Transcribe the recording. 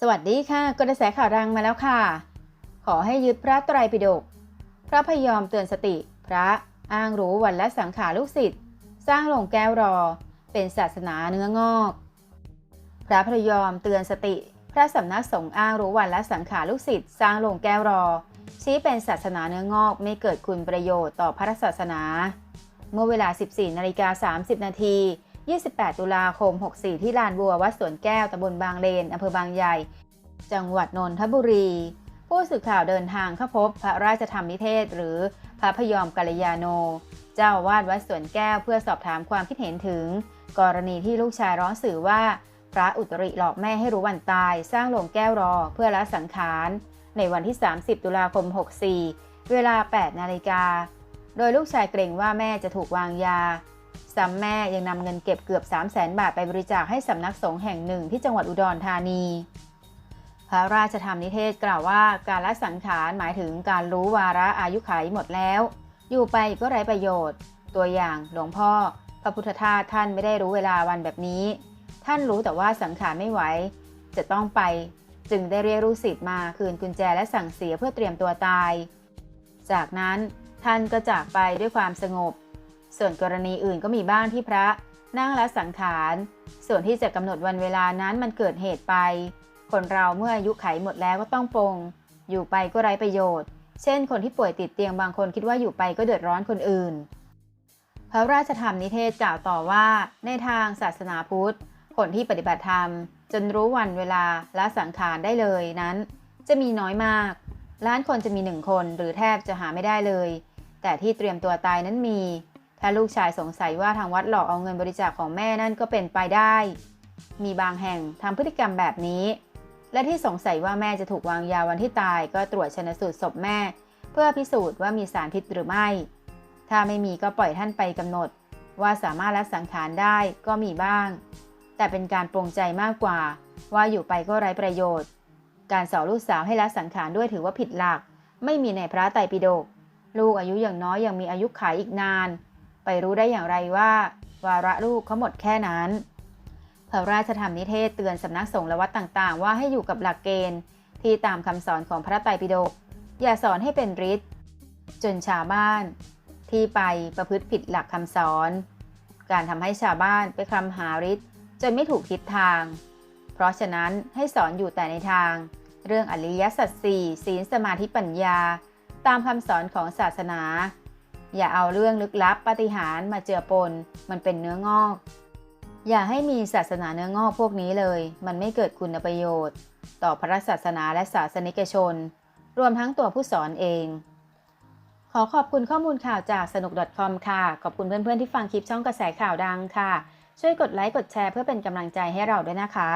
สวัสดีค่ะกระแสข่าวดังมาแล้วค่ะ ขอให้ยึดพระไตรปิฎกพระพยอมเตือนสติ พระอ้างรู้วันและสังขารลูกศิษย์สร้างหลงแก้วรอ เป็นศาสนาเนื้องอก พระพยอมเตือนสติ พระสำนักสงฆ์อ้างรู้วันและสังขารลูกศิษย์สร้างหลงแก้วรอ ชี้เป็นศาสนาเนื้องอกไม่เกิดคุณประโยชน์ต่อพระศาสนา เมื่อเวลา 14นาฬิกา30นาที 28 ตุลาคม 64 ที่ลานบัววัดสวนแก้วตำบลบางเลนอำเภอบางใหญ่ จังหวัดนนทบุรี ผู้สื่อข่าวเดินทางเข้าพบพระราชธรรมนิเทศ หรือพระพยอมกัลยาโน เจ้าวาดวัดสวนแก้วเพื่อสอบถามความคิดเห็นถึง กรณีที่ลูกชายร้องสื่อว่า พระอุตริหลอกแม่ให้รู้วันตาย สร้างโลงแก้วรอเพื่อละสังขาร ในวันที่ 30 ตุลาคม 64 เวลา 8 นาฬิกา โดยลูกชายเกรงว่าแม่จะถูกวางยา ซ้ำแม่ยังนำเงินเก็บเกือบ 3 0 0แสนบาทไปบริจาคให้สำนักสงฆ์แห่งหนึ่งที่จังหวัดอุดรธานี พระราชธรรมนิเทศกล่าวว่าการละสังขารหมายถึงการรู้วาระอายุขัยหมดแล้ว อยู่ไปก็ไร้ประโยชน์ ตัวอย่างหลวงพ่อ พระพุทธทาสท่านไม่ได้รู้เวลาวันแบบนี้ ท่านรู้แต่ว่าสังขารไม่ไหวจะต้องไป จึงได้เรียกลูกศิษย์มาคืนกุญแจและสั่งเสียเพื่อเตรียมตัวตาย จากนั้นท่านก็จากไปด้วยความสงบ ส่วนกรณีอื่นก็มีบ้างที่พระนั่งละสังขาร ส่วนที่จะกำหนดวันเวลานั้นมันเกิดเหตุไป คนเราเมื่ออายุไขหมดแล้วก็ต้องปรงอยู่ไปก็ไร้ประโยชน์ เช่น คนที่ป่วยติดเตียงบางคนคิดว่าอยู่ไปก็เดือดร้อนคนอื่น พระราชธรรมนิเทศกล่าวต่อว่า ในทางศาสนาพุทธ คนที่ปฏิบัติธรรม จนรู้วันเวลาละสังขารได้เลยนั้น จะมีน้อยมาก ล้านคนจะมีหนึ่งคนหรือแทบจะหาไม่ได้เลย แต่ที่เตรียมตัวตายนั้นมี ถ้าลูกชายสงสัยว่าทางวัดหลอกเอาเงินบริจาคของแม่นั่นก็เป็นไปได้ มีบางแห่งทำพฤติกรรมแบบนี้ และที่สงสัยว่าแม่จะถูกวางยาวันที่ตายก็ตรวจชนสูตรศพแม่ เพื่อพิสูจน์ว่ามีสารพิษหรือไม่ ถ้าไม่มีก็ปล่อยท่านไปกำหนด ว่าสามารถละสังขารได้ก็มีบ้าง แต่เป็นการปรงใจมากกว่า ว่าอยู่ไปก็ไร้ประโยชน์ การสอนลูกสาวให้ละสังขารด้วยถือว่าผิดหลัก ไม่มีในพระไตรปิฎกลูกอายุอย่างน้อยยังมีอายุขัยอีกนาน ไปรู้ได้อย่างไรว่า วาระลูกเขาหมดแค่นั้น พระราชธรรมนิเทศเตือนสำนักสงฆ์และวัดต่างๆ ว่าให้อยู่กับหลักเกณฑ์ที่ตามคำสอนของพระไตรปิฎกอย่าสอนให้เป็นฤทธิ์จนชาวบ้าน ที่ไปประพฤติผิดหลักคำสอน การทำให้ชาวบ้านไปคลำหาฤทธิ์จนไม่ถูกทิศทาง เพราะฉะนั้นให้สอนอยู่แต่ในทาง เรื่องอริยสัจสี่ศีลสมาธิปัญญา ตามคำสอนของศาสนา อย่าเอาเรื่องลึกลับปาฏิหาริมาเจือปน มันเป็นเนื้องอก อย่าให้มีศาสนาเนื้องอกพวกนี้เลย มันไม่เกิดคุณประโยชน์ ต่อพระศาสนาและศาสนิกชน รวมทั้งตัวผู้สอนเอง ขอขอบคุณข้อมูลข่าวจากสนุก .com ค่ะ ขอบคุณเพื่อนๆที่ฟังคลิปช่องกระแสข่าวดังค่ะ ช่วยกดไลค์กดแชร์เพื่อเป็นกำลังใจให้เราด้วยนะคะ